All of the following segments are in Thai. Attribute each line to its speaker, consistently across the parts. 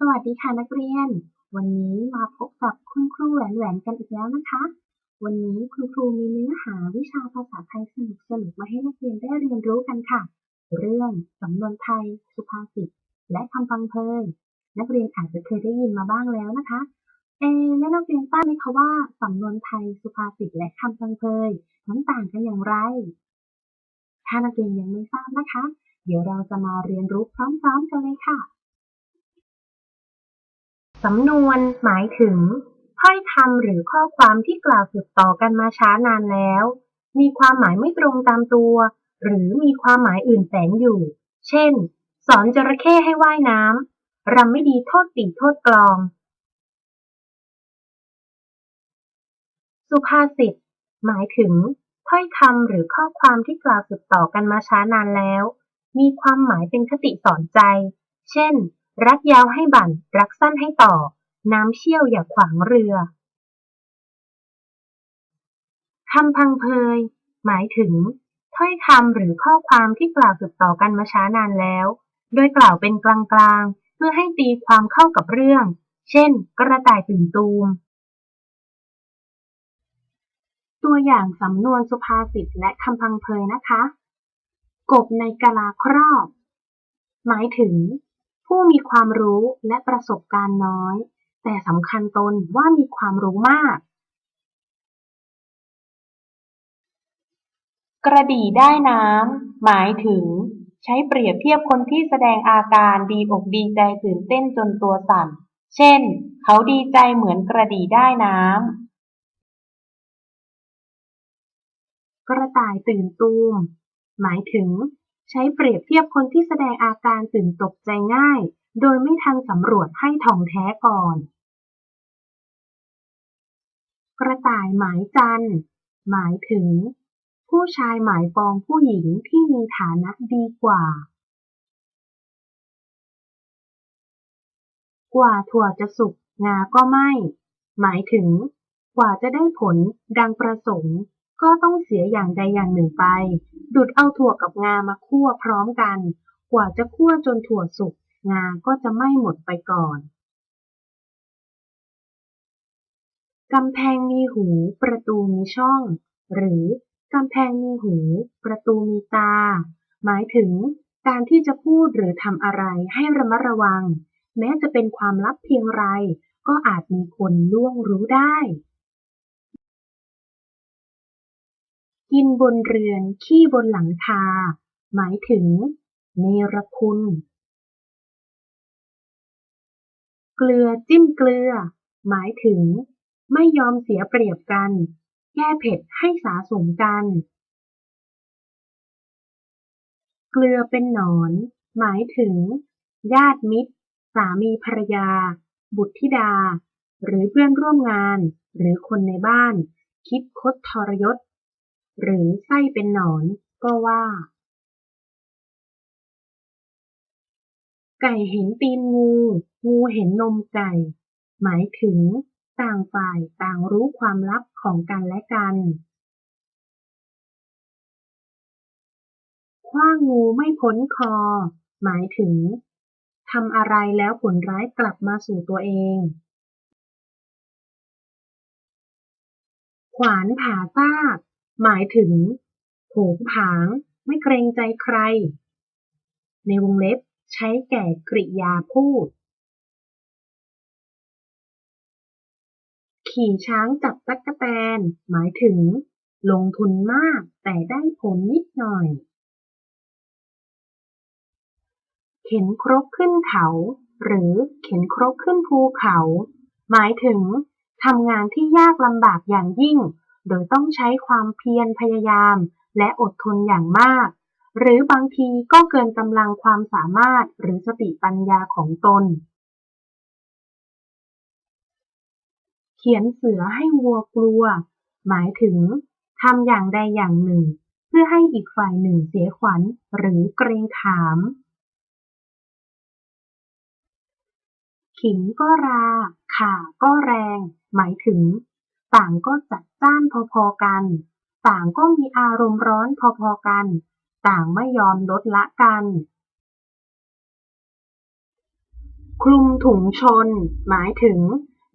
Speaker 1: สวัสดีค่ะนักเรียน วันนี้มาพบกับคุณครูแหวนแหวนกันอีกแล้วนะคะ วันนี้คุณครูมีเนื้อหาวิชาภาษาไทยสนุกสนุกมาให้นักเรียนได้เรียนรู้กันค่ะ เรื่องสำนวนไทย สุภาษิต และคำพังเพย นักเรียนอาจจะเคยได้ยินมาบ้างแล้วนะคะ เอะแล้วนักเรียนทราบไหมคะว่าสำนวนไทย สุภาษิต และคำพังเพยนั้นต่างกันอย่างไร ถ้านักเรียนยังไม่ทราบนะคะ เดี๋ยวเราจะมาเรียนรู้พร้อม ๆ กันเลยค่ะ สำนวนหมายถึงถ้อยคำหรือข้อความที่กล่าวสืบต่อกันมาช้านานแล้ว มีความหมายไม่ตรงตามตัว หรือมีความหมายอื่นแฝงอยู่ เช่น สอนจระเข้ให้ว่ายน้ำรำไม่ดีโทษปีโทษกลอง สุภาษิต หมายถึงถ้อยคำหรือข้อความที่กล่าวสืบต่อกันมาช้านานแล้ว มีความหมายเป็นคติสอนใจ เช่น รักยาวให้บั่น รักสั้นให้ต่อ น้ำเชี่ยวอย่าขวางเรือคำพังเพย หมายถึง ถ้อยคำหรือข้อความที่กล่าวสืบต่อกันมาช้านานแล้ว โดยกล่าวเป็นกลางๆ เพื่อให้ตีความเข้ากับเรื่อง เช่น กระต่ายตื่นตูม ตัวอย่างสำนวนสุภาษิตและคำพังเพยนะคะ กบในกะลาครอบ หมายถึง ผู้มีความรู้และประสบการณ์น้อย แต่สำคัญตนว่ามีความรู้มาก
Speaker 2: กระดี่ได้น้ำหมายถึง ใช้เปรียบเทียบคนที่แสดงอาการดีอกดีใจตื่นเต้นจนตัวสั่น เช่น เขาดีใจเหมือนกระดี่ได้น้ำ
Speaker 1: กระต่ายตื่นตูมหมายถึง ใช้เปรียบเทียบคนที่แสดงอาการตื่นตกใจง่าย โดยไม่ทันสำรวจให้ถ่องแท้ก่อน กระต่ายหมายจันทร์หมายถึง ผู้ชายหมายปองผู้หญิงที่มีฐานะดีกว่า กว่าถั่วจะสุกงาก็ไม้หมายถึง กว่าจะได้ผลดังประสงค์ ก็ต้องเสียอย่างใดอย่างหนึ่งไป ดุดเอาถั่วกับงามาคั่วพร้อมกัน กว่าจะคั่วจนถั่วสุก งาก็จะไม้หมดไปก่อนกำแพงมีหู ประตูมีช่อง หรือกำแพงมีหู ประตูมีตา หมายถึงการที่จะพูดหรือทำอะไรให้ระมัดระวัง แม้จะเป็นความลับเพียงไร ก็อาจมีคนล่วงรู้ได้ กินบนเรือน ขี้บนหลังคา หมายถึง เนรคุณ เกลือจิ้มเกลือ หมายถึง ไม่ยอมเสียเปรียบกัน แก้เผ็ดให้สาสมกัน เกลือเป็นหนอน หมายถึง ญาติมิตร สามีภรรยา บุตรธิดา หรือเพื่อนร่วมงาน หรือคนในบ้าน คิดคดทรยศ หรือไส้เป็นหนอนก็ว่า ไก่เห็นตีนงู งูเห็นนมไก่ หมายถึง ต่างฝ่ายต่างรู้ความลับของกันและกันขว้างงูไม่พ้นคอ หมายถึงทำอะไรแล้วผลร้ายกลับมาสู่ตัวเอง ขวานผ่าซาก หมายถึงโผงผาง ไม่เกรงใจใคร ในวงเล็บใช้แก่กริยาพูด ขี่ช้างจับตั๊กแตน หมายถึง ลงทุนมากแต่ได้ผลนิดหน่อย เข็นครกขึ้นเขา หรือเข็นครกขึ้นภูเขา หมายถึงทำงานที่ยากลำบากอย่างยิ่ง โดยต้องใช้ความเพียรพยายาม และอดทนอย่างมาก หรือบางทีก็เกินกำลังความสามารถหรือสติปัญญาของตน เขียนเสือให้วัวกลัว หมายถึงทำอย่างใดอย่างหนึ่ง เพื่อให้อีกฝ่ายหนึ่งเสียขวัญหรือเกรงขาม ขิงก็รา ข่าก็แรง หมายถึง ต่างก็จัดจ้านพอๆกัน ต่างก็มีอารมณ์ร้อนพอๆกัน ต่างไม่ยอมลดละกัน คลุมถุงชน หมายถึง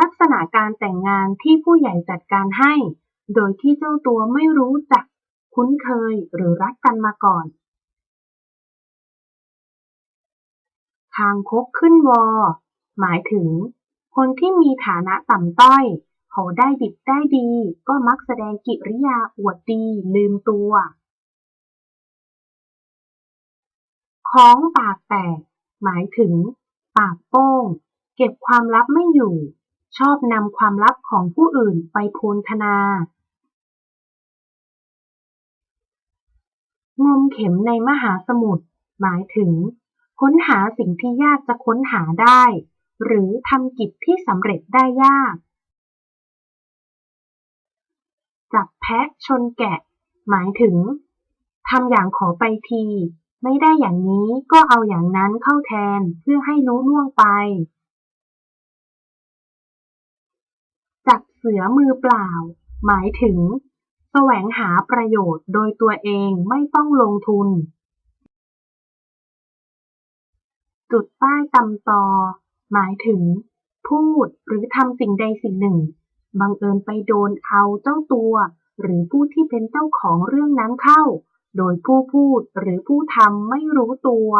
Speaker 1: ลักษณะการแต่งงานที่ผู้ใหญ่จัดการให้ โดยที่เจ้าตัวไม่รู้จัก คุ้นเคยหรือรักกันมาก่อนคางคกขึ้นวอ หมายถึง คนที่มีฐานะต่ำต้อย เขาได้ดิบได้ดี ก็มักแสดงกิริยาอวดดีลืมตัวค้องปากแตก หมายถึง ปากโป้ง เก็บความลับไม่อยู่ ชอบนำความลับของผู้อื่นไปโพลธนางมเข็มในมหาสมุทรหมายถึง ค้นหาสิ่งที่ยากจะค้นหาได้ หรือทำกิจที่สำเร็จได้ยาก จับแพะชนแกะ หมายถึงทำอย่างขอไปที ไม่ได้อย่างนี้ก็เอาอย่างนั้นเข้าแทนเพื่อให้โน้ล่วงไป จับเสือมือเปล่า หมายถึง แสวงหาประโยชน์โดยตัวเองไม่ต้องลงทุน จุดป้ายตำตอ หมายถึง พูดหรือทำสิ่งใดสิ่งหนึ่ง บังเอิญไปโดนเอาเจ้าตัว หรือผู้ที่เป็นเจ้าของเรื่องนั้นเข้า โดยผู้พูดหรือผู้ทำไม่รู้ตัว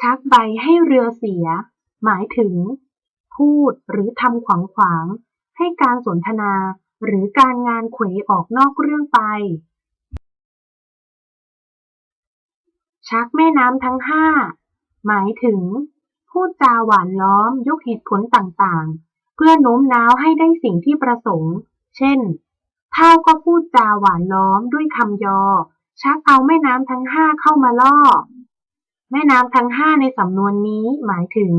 Speaker 1: ชักใบให้เรือเสีย หมายถึง พูดหรือทำขวางขวางๆให้การสนทนาหรือการงานเขวออกนอกเรื่องไป ชักแม่น้ำทั้งห้าหมายถึง พูดจาหวานล้อมยกเหตุผลต่างๆ เพื่อโน้มน้าวให้ได้สิ่งที่ประสงค์ เช่นเท่าก็พูดจาหวานล้อมด้วยคำยอ ชักเอาแม่น้ำทั้งห้าเข้ามาล่อ แม่น้ำทั้งห้าในสำนวนนี้หมายถึง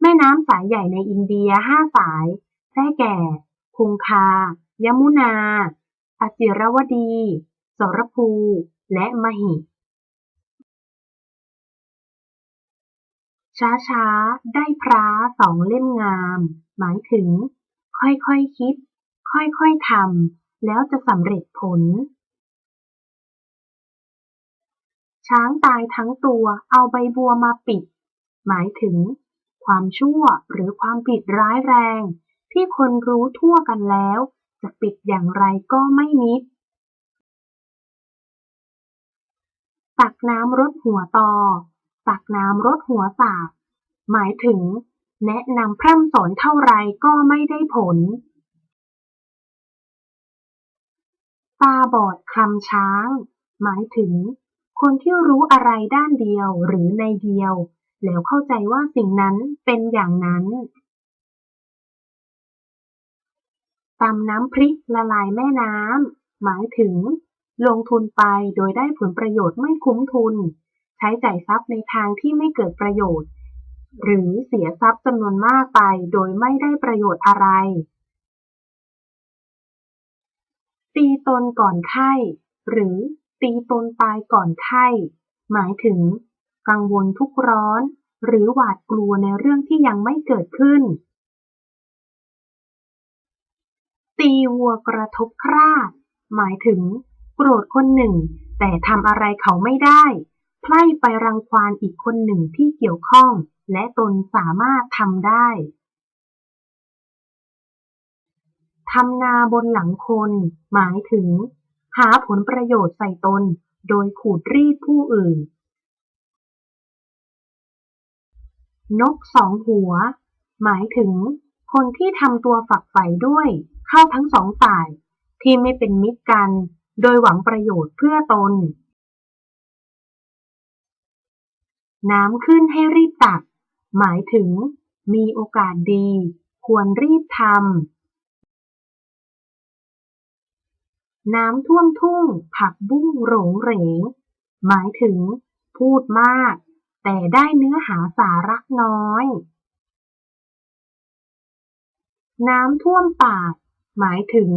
Speaker 1: แม่น้ำสายใหญ่ในอินเดียห้าสายแพร่แก่ คงคา ยมุนาอจิรวดี สรภู และมหิ ช้าช้าๆได้พระสองเล่มงาม หมายถึง ค่อยๆคคิด ค่อยๆทำแล้วจะสำเร็จผล ช้างตายทั้งตัวเอาใบบัวมาปิด หมายถึง ความชั่วหรือความผิดร้ายแรง ที่คนรู้ทั่วกันแล้ว จะปิดอย่างไรก็ไม่มิด ตักน้ำรดหัวตอ ตักน้ำรดหัวสากหมายถึง แนะนำพร่ำสอนเท่าไรก็ไม่ได้ผล ตาบอดคลำช้าง หมายถึง คนที่รู้อะไรด้านเดียวหรือในเดียว แล้วเข้าใจว่าสิ่งนั้นเป็นอย่างนั้นตำน้ำพริกละลายแม่น้ำ หมายถึง ลงทุนไปโดยได้ผลประโยชน์ไม่คุ้มทุน ช้จ่ายทรัพย์ในทางที่ไม่เกิดประโยชน์ หรือเสียทรัพย์จำนวนมากไปโดยไม่ได้ประโยชน์อะไร ตีตนก่อนไข้ หรือตีตนตายก่อนไข้ หมายถึง กังวลทุกข์ร้อน หรือหวาดกลัวในเรื่องที่ยังไม่เกิดขึ้น ตีวัวกระทบคราดหมายถึง โกรธคนหนึ่ง แต่ทำอะไรเขาไม่ได้ ไพล่ไปรังควานอีกคนหนึ่งที่เกี่ยวข้อง และตนสามารถทำได้ทำนาบนหลังคน หมายถึง หาผลประโยชน์ใส่ตน โดยขูดรีดผู้อื่น นกสองหัว หมายถึง คนที่ทำตัวฝักใฝ่ด้วย เข้าทั้งสองฝ่าย ที่ไม่เป็นมิตรกัน โดยหวังประโยชน์เพื่อตน น้ำขึ้นให้รีบตัก หมายถึง มีโอกาสดี ควรรีบทำ น้ำท่วมทุ่ง ผักบุ้งโหรงเหรง หมายถึง พูดมาก แต่ได้เนื้อหาสาระน้อย น้ำท่วมปาก หมายถึง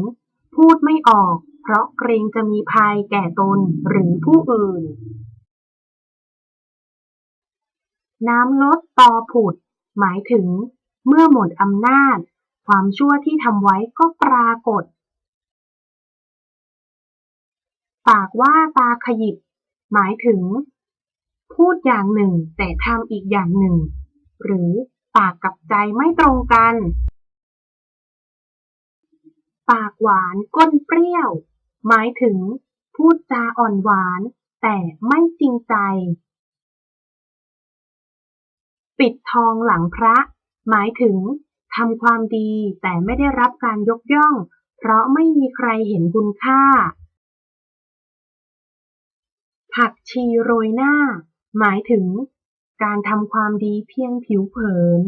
Speaker 1: พูดไม่ออก เพราะเกรงจะมีภัยแก่ตนหรือผู้อื่น น้ำลดตอผุด หมายถึง เมื่อหมดอำนาจ ความชั่วที่ทำไว้ก็ปรากฏ ปากว่าตาขยิบ หมายถึง พูดอย่างหนึ่งแต่ทำอีกอย่างหนึ่ง หรือปากกับใจไม่ตรงกัน ปากหวานก้นเปรี้ยว หมายถึง พูดจาอ่อนหวาน แต่ไม่จริงใจ ปิดทองหลังพระ หมายถึงทำความดีแต่ไม่ได้รับการยกย่อง เพราะไม่มีใครเห็นคุณค่า ผักชีโรยหน้า หมายถึง การทำความดีเพียงผิวเผิน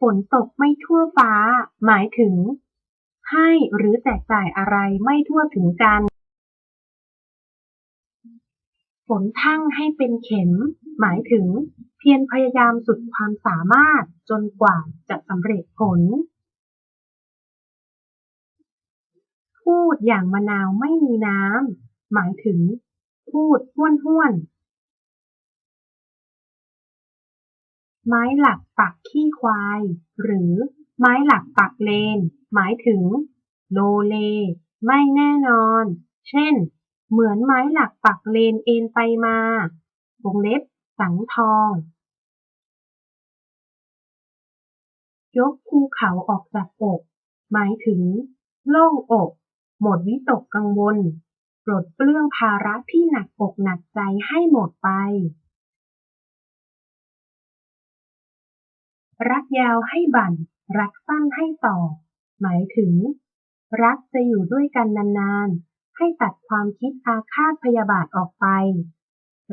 Speaker 1: ฝนตกไม่ทั่วฟ้า หมายถึง ให้หรือแจกจ่ายอะไรไม่ทั่วถึงกัน นทั่งให้เป็นเข็ม หมายถึง เพียรพยายามสุดความสามารถจนกว่าจะสำเร็จผล พูดอย่างมะนาวไม่มีน้ำ หมายถึง พูดห้วนห้วนไม้หลักปักขี้ควาย หรือไม้หลักปักเลน หมายถึง โลเล ไม่แน่นอน เช่น เหมือนไม้หลักปักเลนเอ็นไปมาวงเล็บ สังทอง ยกภูเขาออกจากอก หมายถึง โล่งอก หมดวิตกกังวล ปลดเปลื้องภาระที่หนักอกหนักใจให้หมดไป รักยาวให้บั่น รักสั้นให้ต่อ หมายถึง รักจะอยู่ด้วยกันนานๆ ให้ตัดความคิดอาฆาตพยาบาทออกไป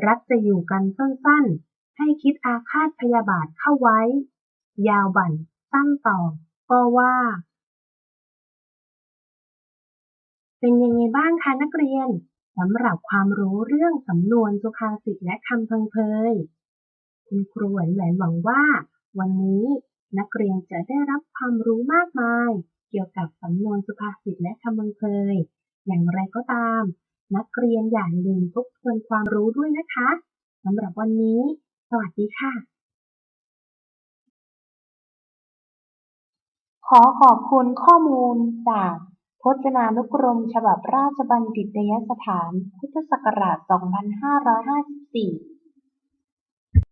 Speaker 1: รักจะอยู่กันสั้นๆ ให้คิดอาฆาตพยาบาทเข้าไว้ ยาวบั่นสั้นต่อก็ว่า เป็นยังไงบ้างคะนักเรียนสำหรับความรู้เรื่องสำนวนสุภาษิตและคำพังเพย คุณครูแหวนแหวนหวังว่า วันนี้นักเรียนจะได้รับความรู้มากมาย เกี่ยวกับสำนวนสุภาษิตและคำพังเพย อย่างไรก็ตาม นักเรียนอย่าลืมทบทวนความรู้ด้วยนะคะสำหรับวันนี้ สวัสดีค่ะ
Speaker 2: ขอขอบคุณข้อมูลจากพจนานุกรม ฉบับราชบัณฑิตยสถาน พุทธศักราช 2554